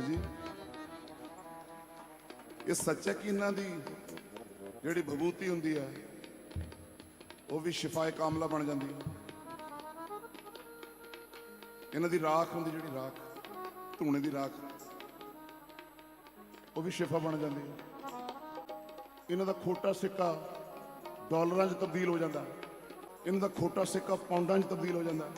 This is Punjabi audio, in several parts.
ਹਾਂਜੀ ਇਹ ਸੱਚ ਹੈ ਕਿ ਇਹਨਾਂ ਦੀ ਜਿਹੜੀ ਵਿਭੂਤੀ ਹੁੰਦੀ ਹੈ, ਉਹ ਵੀ ਸ਼ਿਫਾਏ ਕਾਮਲਾ ਬਣ ਜਾਂਦੀ ਹੈ। ਇਹਨਾਂ ਦੀ ਰਾਖ ਹੁੰਦੀ ਜਿਹੜੀ ਰਾਖ, ਧੂਣੇ ਦੀ ਰਾਖ, ਉਹ ਵੀ ਸ਼ਿਫਾ ਬਣ ਜਾਂਦੀ ਹੈ। ਇਹਨਾਂ ਦਾ ਖੋਟਾ ਸਿੱਕਾ ਡਾਲਰਾਂ 'ਚ ਤਬਦੀਲ ਹੋ ਜਾਂਦਾ। ਇਹਨਾਂ ਦਾ ਖੋਟਾ ਸਿੱਕਾ ਪਾਉਂਡਾਂ 'ਚ ਤਬਦੀਲ ਹੋ ਜਾਂਦਾ।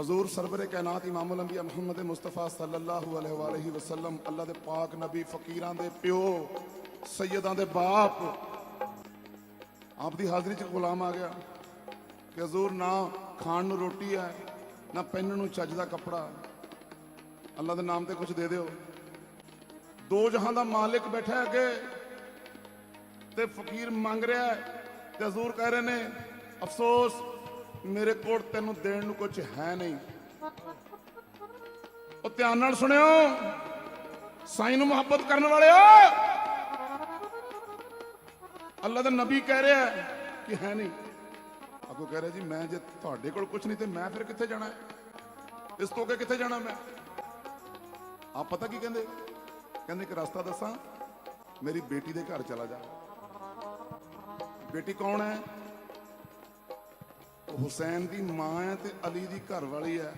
ਹਜ਼ੂਰ ਸਰਵਰੇ ਕਾਇਨਾਤ ਇਮਾਮ ਅੰਬੀਆ ਮੁਹੰਮਦ ਮੁਸਤਫਾ ਸੱਲੱਲਾਹੁ ਅਲੈਹਿ ਵਸੱਲਮ ਅੱਲਾ ਦੇ ਪਾਕ ਨਬੀ ਫਕੀਰਾਂ ਦੇ ਪਿਓ, ਸੈਯਦਾਂ ਦੇ ਬਾਪ। ਆਪ ਦੀ ਹਾਜ਼ਰੀ 'ਚ ਗੁਲਾਮ ਆ ਗਿਆ ਕਿ ਹਜ਼ੂਰ ਨਾ ਖਾਣ ਨੂੰ ਰੋਟੀ ਹੈ, ਨਾ ਪਹਿਨਣ ਨੂੰ ਚੱਜ ਦਾ ਕੱਪੜਾ। ਅੱਲਾ ਦੇ ਨਾਮ ਤੇ ਕੁਝ ਦੇ ਦਿਓ। ਦੋ ਜਹਾਂ ਦਾ ਮਾਲਿਕ ਬੈਠਾ ਹੈ ਅੱਗੇ ਤੇ ਫਕੀਰ ਮੰਗ ਰਿਹਾ ਤੇ ਹਜ਼ੂਰ ਕਹਿ ਰਹੇ ਨੇ, ਅਫਸੋਸ ਮੇਰੇ ਕੋਲ ਤੈਨੂੰ ਦੇਣ ਨੂੰ ਕੁਝ ਹੈ ਨਹੀਂ। ਉਹ ਧਿਆਨ ਨਾਲ ਸੁਣਿਓ। ਸਾਈਂ ਨੂੰ ਮੁਹੱਬਤ ਕਰਨ ਵਾਲਿਓ। ਅੱਲਾ ਦਾ ਨਬੀ ਕਹਿ ਰਿਹਾ ਕਿ ਹੈ ਨਹੀਂ। ਅੱਗੋਂ ਕਹਿ ਰਿਹਾ ਜੀ, ਮੈਂ ਜੇ ਤੁਹਾਡੇ ਕੋਲ ਕੁਝ ਨਹੀਂ ਤੇ ਮੈਂ ਫਿਰ ਕਿੱਥੇ ਜਾਣਾ ਹੈ? ਇਸ ਤੋਂ ਅੱਗੇ ਕਿੱਥੇ ਜਾਣਾ ਮੈਂ? ਆਪ ਪਤਾ ਕੀ ਕਹਿੰਦੇ? ਕਹਿੰਦੇ ਇੱਕ ਰਸਤਾ ਦੱਸਾਂ, ਮੇਰੀ ਬੇਟੀ ਦੇ ਘਰ ਚਲਾ ਜਾ। ਬੇਟੀ ਕੌਣ ਹੈ? ਹੁਸੈਨ ਦੀ ਮਾਂ ਹੈ ਤੇ ਅਲੀ ਦੀ ਘਰ ਵਾਲੀ ਹੈ।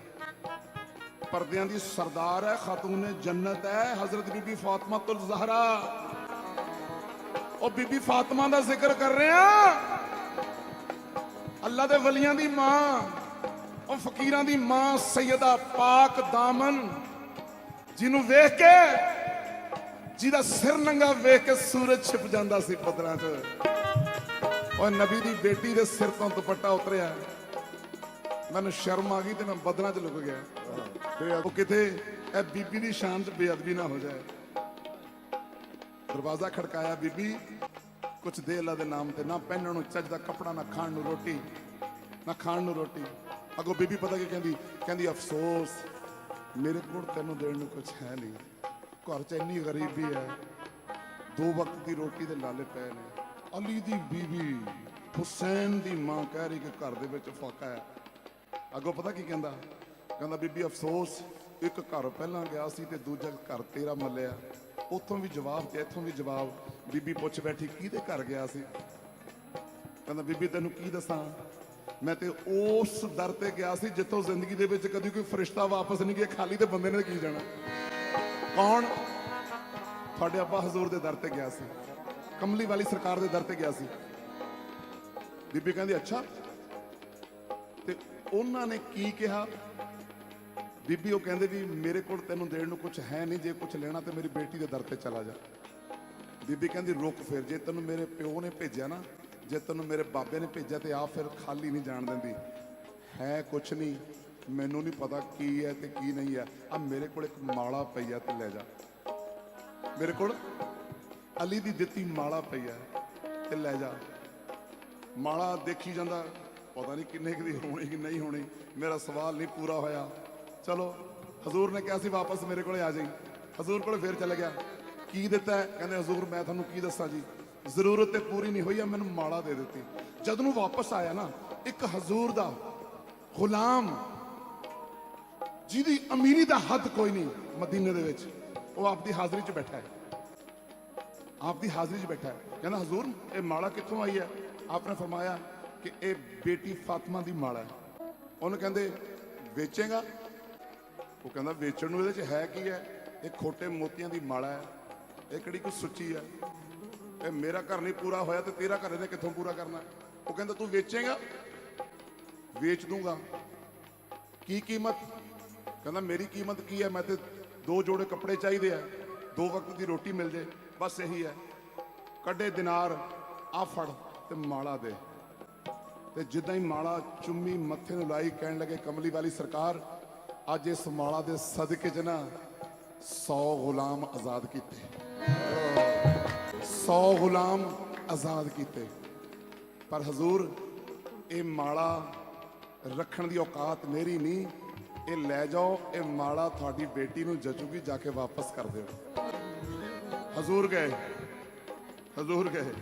ਪਰਦਿਆਂ ਦੀ ਸਰਦਾਰ ਹੈ, ਖਾਤੂਨ ਜੰਨਤ ਹੈ, ਹਜ਼ਰਤ ਬੀਬੀ ਫਾਤਮਾ ਤੁਲ ਜ਼ਹਰਾ। ਉਹ ਬੀਬੀ ਫਾਤਮਾ ਦਾ ਜ਼ਿਕਰ ਕਰ ਰਹੇ ਆ। ਅੱਲਾ ਦੇ ਵਲੀਆਂ ਦੀ ਮਾਂ, ਉਹ ਫਕੀਰਾਂ ਦੀ ਮਾਂ ਸੈਯਦਾ ਪਾਕ ਦਾਮਨ, ਜਿਹਨੂੰ ਵੇਖ ਕੇ, ਜਿਹਦਾ ਸਿਰ ਨੰਗਾ ਵੇਖ ਕੇ ਸੂਰਜ ਛਿਪ ਜਾਂਦਾ ਸੀ ਬੱਦਲਾਂ 'ਚ। ਉਹ ਨਬੀ ਦੀ ਬੇਟੀ ਦੇ ਸਿਰ ਤੋਂ ਦੁਪੱਟਾ ਉਤਰਿਆ। ਮੈਨੂੰ ਸ਼ਰਮ ਆ ਗਈ ਤੇ ਮੈਂ ਬੱਦਲਾਂ 'ਚ ਲੁਕ ਗਿਆ। ਉਹ ਕਿਤੇ ਇਹ ਬੀਬੀ ਦੀ ਸ਼ਾਨ 'ਚ ਬੇਅਦਬੀ ਨਾ ਹੋ ਜਾਏ। ਦਰਵਾਜ਼ਾ ਖੜਕਾਇਆ ਬੀਬੀ ਕੁਛ ਦੇ ਅੱਲਾ ਦੇ ਨਾਮ ਤੇ ਨਾ ਪਹਿਨਣ ਨੂੰ ਚੱਜ ਦਾ ਕੱਪੜਾ ਨਾ ਖਾਣ ਨੂੰ ਰੋਟੀ ਨਾ ਖਾਣ ਨੂੰ ਰੋਟੀ। ਅਗੋ ਬੀਬੀ ਪਤਾ ਕੀ ਕਹਿੰਦੀ? ਕਹਿੰਦੀ ਅਫਸੋਸ ਮੇਰੇ ਕੋਲ ਤੈਨੂੰ ਦੇਣ ਨੂੰ ਕੁਝ ਹੈ ਨਹੀਂ। ਘਰ 'ਚ ਇੰਨੀ ਗਰੀਬੀ ਹੈ ਦੋ ਵਕਤ ਦੀ ਰੋਟੀ ਦੇ ਲਾਲੇ ਪਏ ਨੇ। ਅਲੀ ਦੀ ਬੀਬੀ ਹੁਸੈਨ ਦੀ ਮਾਂ ਕਹਿ ਰਹੀ ਕਿ ਘਰ ਦੇ ਵਿੱਚ ਫਾਕਾ ਹੈ। ਅੱਗੋਂ ਪਤਾ ਕੀ ਕਹਿੰਦਾ? ਕਹਿੰਦਾ, ਬੀਬੀ, ਅਫਸੋਸ, ਇੱਕ ਘਰ ਪਹਿਲਾਂ ਗਿਆ ਸੀ ਤੇ ਦੂਜਾ ਘਰ ਤੇਰਾ ਮੱਲਿਆ। ਉੱਥੋਂ ਵੀ ਜਵਾਬ ਤੇ ਇੱਥੋਂ ਵੀ ਜਵਾਬ। ਬੀਬੀ ਪੁੱਛ ਬੈਠੀ, ਕਿਹਦੇ ਘਰ ਗਿਆ ਸੀ? ਕਹਿੰਦਾ, ਬੀਬੀ, ਤੈਨੂੰ ਕੀ ਦੱਸਾਂ? ਮੈਂ ਤੇ ਉਸ ਦਰ ਤੇ ਗਿਆ ਸੀ ਜਿੱਥੋਂ ਜ਼ਿੰਦਗੀ ਦੇ ਵਿੱਚ ਕਦੀ ਕੋਈ ਫਰਿਸ਼ਤਾ ਵਾਪਸ ਨਹੀਂ ਗਿਆ। ਖਾਲੀ ਤੇ ਬੰਦੇ ਨੇ ਕੀ ਜਾਣਾ? ਕੌਣ? ਤੁਹਾਡੇ ਅੱਬਾ ਹਜ਼ੂਰ ਦੇ ਦਰ ਤੇ ਗਿਆ ਸੀ। ਕਮਲੀ ਵਾਲੀ ਸਰਕਾਰ ਦੇ ਦਰ ਤੇ ਗਿਆ ਸੀ। ਬੀਬੀ ਕਹਿੰਦੀ, ਅੱਛਾ। ਤੇ ਉਹਨਾਂ ਨੇ ਕੀ ਕਿਹਾ? ਬੀਬੀ ਉਹ ਕਹਿੰਦੇ ਵੀ, ਮੇਰੇ ਕੋਲ ਤੈਨੂੰ ਦੇਣ ਨੂੰ ਕੁਝ ਹੈ ਨਹੀਂ, ਜੇ ਕੁਝ ਲੈਣਾ ਤੇ ਮੇਰੀ ਬੇਟੀ ਦੇ ਦਰ ਤੇ ਚਲਾ ਜਾ। ਬੀਬੀ ਕਹਿੰਦੀ, ਰੁਕ ਫਿਰ, ਜੇ ਤੈਨੂੰ ਮੇਰੇ ਪਿਓ ਨੇ ਭੇਜਿਆ ਨਾ, ਜੇ ਤੈਨੂੰ ਮੇਰੇ ਬਾਬੇ ਨੇ ਭੇਜਿਆ ਤੇ ਆ ਫਿਰ ਖਾਲੀ ਨਹੀਂ ਜਾਣ ਦਿੰਦੀ। ਹੈ ਕੁਝ ਨਹੀਂ, ਮੈਨੂੰ ਨਹੀਂ ਪਤਾ ਕੀ ਹੈ ਤੇ ਕੀ ਨਹੀਂ ਹੈ। ਆ ਮੇਰੇ ਕੋਲ ਇੱਕ ਮਾਲਾ ਪਈ ਆ, ਤੇ ਲੈ ਜਾ। ਮੇਰੇ ਕੋਲ ਅਲੀ ਦੀ ਦਿੱਤੀ ਮਾਲਾ ਪਈ ਹੈ ਤੇ ਲੈ ਜਾ। ਮਾਲਾ ਦੇਖੀ ਜਾਂਦਾ, ਪਤਾ ਨਹੀਂ ਕਿੰਨੇ ਕੁ ਦੀ ਹੋਣੀ ਕਿ ਨਹੀਂ ਹੋਣੀ, ਮੇਰਾ ਸਵਾਲ ਨਹੀਂ ਪੂਰਾ ਹੋਇਆ। ਚਲੋ, ਹਜ਼ੂਰ ਨੇ ਕਿਹਾ ਸੀ ਵਾਪਸ ਮੇਰੇ ਕੋਲੇ ਆ ਜਾਈ। ਹਜ਼ੂਰ ਕੋਲ ਫੇਰ ਚਲੇ ਗਿਆ। ਕੀ ਦਿੱਤਾ ਕਹਿੰਦੇ, ਹਜ਼ੂਰ, ਮੈਂ ਤੁਹਾਨੂੰ ਕੀ ਦੱਸਾਂ ਜੀ? ਜ਼ਰੂਰਤ ਤੇ ਪੂਰੀ ਨਹੀਂ ਹੋਈ ਆ, ਮੈਨੂੰ ਮਾਲਾ ਦੇ ਦਿੱਤੀ। ਜਦ ਨੂੰ ਵਾਪਸ ਆਇਆ ਨਾ, ਇੱਕ ਹਜ਼ੂਰ ਦਾ ਗੁਲਾਮ, ਜਿਹਦੀ ਅਮੀਰੀ ਦਾ ਹੱਦ ਕੋਈ ਨਹੀਂ, ਮਦੀਨੇ ਦੇ ਵਿੱਚ, ਉਹ ਆਪਦੀ ਹਾਜ਼ਰੀ 'ਚ ਬੈਠਾ ਹੈ। ਆਪ ਦੀ ਹਾਜ਼ਰੀ 'ਚ ਬੈਠਾ ਹੈ। ਕਹਿੰਦਾ, ਹਜ਼ੂਰ, ਇਹ ਮਾਲਾ ਕਿੱਥੋਂ ਆਈ ਹੈ? ਆਪਨੇ ਫਰਮਾਇਆ ਕਿ ਇਹ ਬੇਟੀ ਫਾਤਮਾ ਦੀ ਮਾਲਾ ਹੈ। ਉਹਨੂੰ ਕਹਿੰਦੇ, ਵੇਚੇਗਾ? ਉਹ ਕਹਿੰਦਾ, ਵੇਚਣ ਨੂੰ ਇਹਦੇ 'ਚ ਹੈ ਕੀ ਹੈ? ਇਹ ਖੋਟੇ ਮੋਤੀਆਂ ਦੀ ਮਾਲਾ ਹੈ। ਇਹ ਕਿਹੜੀ ਕੋਈ ਸੁੱਚੀ ਹੈ? ਇਹ ਮੇਰਾ ਘਰ ਨਹੀਂ ਪੂਰਾ ਹੋਇਆ ਤੇ ਤੇਰਾ ਘਰ ਇਹਨੇ ਕਿੱਥੋਂ ਪੂਰਾ ਕਰਨਾ ਉਹ ਕਹਿੰਦਾ, ਤੂੰ ਵੇਚੇਗਾ? ਵੇਚ ਦੂੰਗਾ। ਕੀ ਕੀਮਤ? ਕਹਿੰਦਾ, ਮੇਰੀ ਕੀਮਤ ਕੀ ਹੈ? ਮੈਂ ਤੇ ਦੋ ਜੋੜੇ ਕੱਪੜੇ ਚਾਹੀਦੇ ਆ। ਦੋ ਵਕਤ ਦੀ ਰੋਟੀ ਮਿਲ ਜੇ। ਬਸ ਇਹੀ ਹੈ। ਕੱਢੇ ਦਿਨਾਰ ਆ ਫੜ ਤੇ ਮਾਲਾ ਦੇ। ਤੇ ਜਿੱਦਾਂ ਹੀ ਮਾਲਾ ਚੁੰਮੀ ਮੱਥੇ ਨੂੰ ਲਾਈ, ਕਹਿਣ ਲੱਗੇ, ਕਮਲੀ ਵਾਲੀ ਸਰਕਾਰ, ਅੱਜ ਇਸ ਮਾਲਾ ਦੇ ਸਦਕੇ 'ਚ ਨਾ 100 ਗੁਲਾਮ ਆਜ਼ਾਦ ਕੀਤੇ। 100 ਗੁਲਾਮ ਆਜ਼ਾਦ ਕੀਤੇ। ਪਰ ਹਜ਼ੂਰ, ਇਹ ਮਾਲਾ ਰੱਖਣ ਦੀ ਔਕਾਤ ਮੇਰੀ ਨਹੀਂ। ਇਹ ਲੈ ਜਾਓ, ਇਹ ਮਾਲਾ ਤੁਹਾਡੀ ਬੇਟੀ ਨੂੰ ਜਚੂਗੀ, ਜਾ ਕੇ ਵਾਪਸ ਕਰ ਦਿਓ। ਹਜ਼ੂਰ ਗਏ। ਹਜ਼ੂਰ ਗਏ।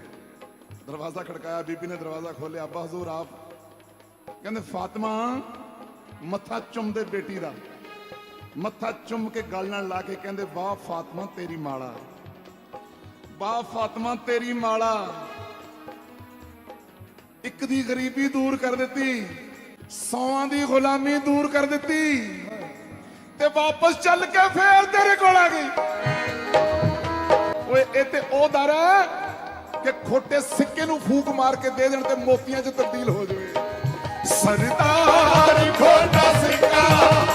ਦਰਵਾਜ਼ਾ ਖੜਕਾਇਆ, ਬੀਬੀ ਨੇ ਦਰਵਾਜ਼ਾ ਖੋਲਿਆ ਅੱਬਾ ਹਜ਼ੂਰ, ਆਪ ਕਹਿੰਦੇ, ਫਾਤਮਾ, ਮੱਥਾ ਚੁੰਮਦੇ ਬੇਟੀ ਦਾ। ਮੱਥਾ ਚੁੰਮ ਕੇ ਗਲ ਨਾਲ ਲਾ ਕੇ ਕਹਿੰਦੇ, ਵਾਹ ਫਾਤਮਾ, ਤੇਰੀ ਮਾਲਾ। ਵਾਹ ਫਾਤਮਾ, ਤੇਰੀ ਮਾਲਾ। ਇੱਕ ਦੀ ਗਰੀਬੀ ਦੂਰ ਕਰ ਦਿੱਤੀ ਸੌਆਂ ਦੀ ਗੁਲਾਮੀ ਦੂਰ ਕਰ ਦਿੱਤੀ ਤੇ ਵਾਪਸ ਚੱਲ ਕੇ ਫੇਰ ਤੇਰੇ ਕੋਲ ਆ ਗਈ। ਓਏ, ਇਹ ਤੇ ਉਹ ਦਰ ਹੈ ਕਿ ਖੋਟੇ ਸਿੱਕੇ ਨੂੰ ਫੂਕ ਮਾਰ ਕੇ ਦੇ ਦੇਣ ਤੇ ਮੋਤੀਆਂ 'ਚ ਤਬਦੀਲ ਹੋ ਜਾਵੇ। ਸਰਦਾਰ ਖੋਟਾ ਸਿੱਕਾ।